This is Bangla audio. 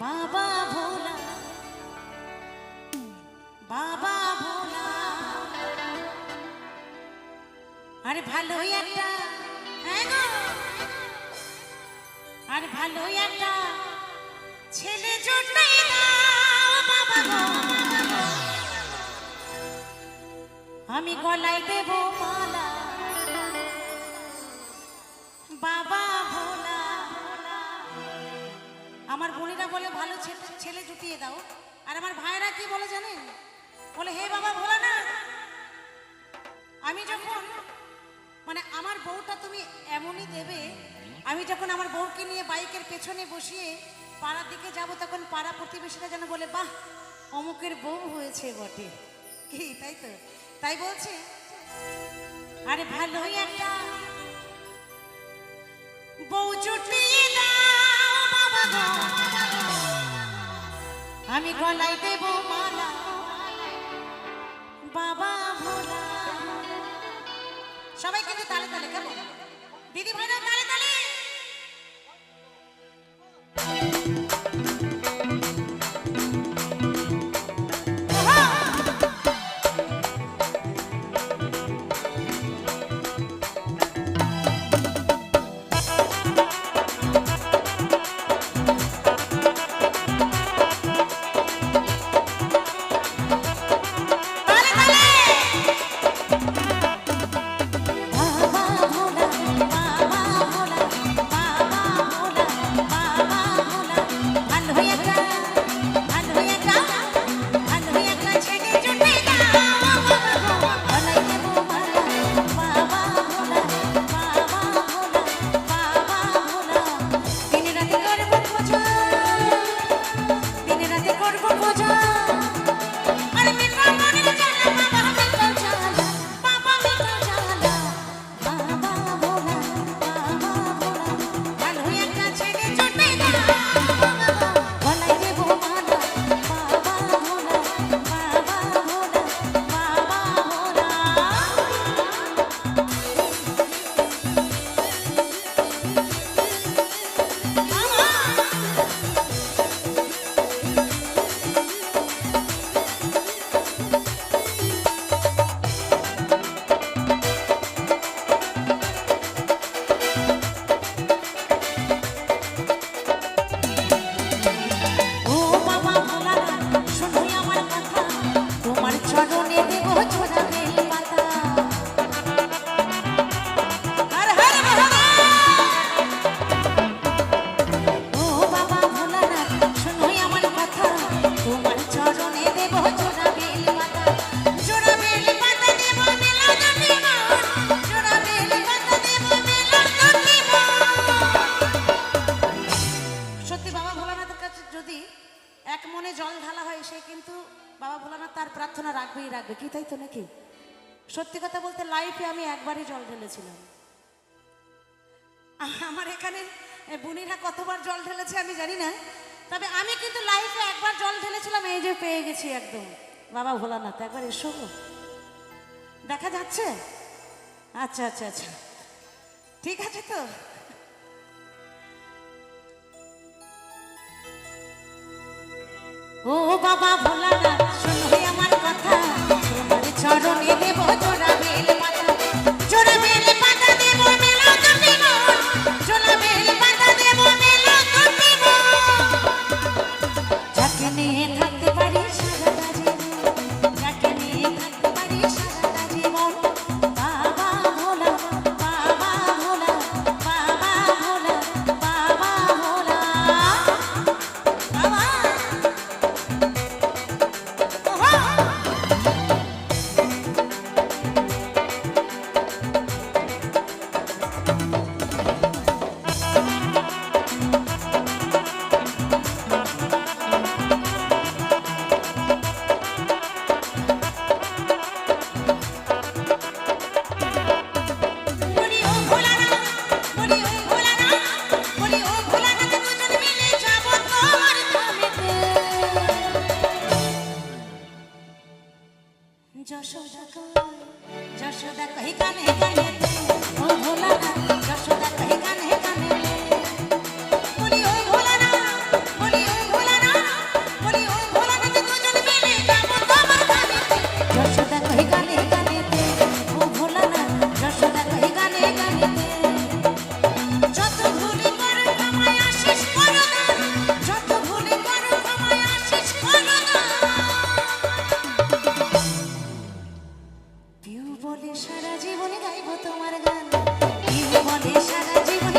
বাবা ভোলা বাবা ভোলা। আরে ভালোই একটা হ্যাঁ আর ভালোই একটা ছেলে জুটে বাবা আমি গলায় দেব মালা জুটিয়ে দাও। আর আমার ভাইরা কি বলে জানেন? বলে, হে বাবা, ভোলা না। আমি যখন মানে আমার বউটা তুমি এমনই দেবে, আমি যখন আমার বউকে নিয়ে বাইকের পেছনে বসিয়ে পাড়ার দিকে যাব, তখন পাড়া প্রতিবেশীরা যেন বলে, বাহ, অমুকের বউ হয়েছে বটে। কি, তাই তো? তাই বলছে? আরে ভালোই একটা বউ জুটিয়ে দাও, বাবা। আমি গলায় দেব মালা। বাবা ভোলা। সবাই কিন্তু তালে তালে, কেমন? দিদি ভাইরা তালে তালে। প্রার্থনা রাখবে, কি তাই তো নাকি? সত্যি কথা বলতে লাইফে আমি একবারই জল ঢেলেছিলাম। আমার এখানে বুনিরা কতবার জল ঢেলেছে আমি জানি না, তবে আমি কিন্তু লাইফে একবার জল ঢেলেছিলাম, এই যে পেয়ে গেছি একদম। বাবা ভোলানাথ, একবার এসো। দেখা যাচ্ছে? আচ্ছা আচ্ছা আচ্ছা। ঠিক আছে তো? ও বাবা ভোলা চরণে দেব জোড়া যশোদা কই কানে কানে জীবনে গাইব তোমার গান। জীবনে সারা জীবনে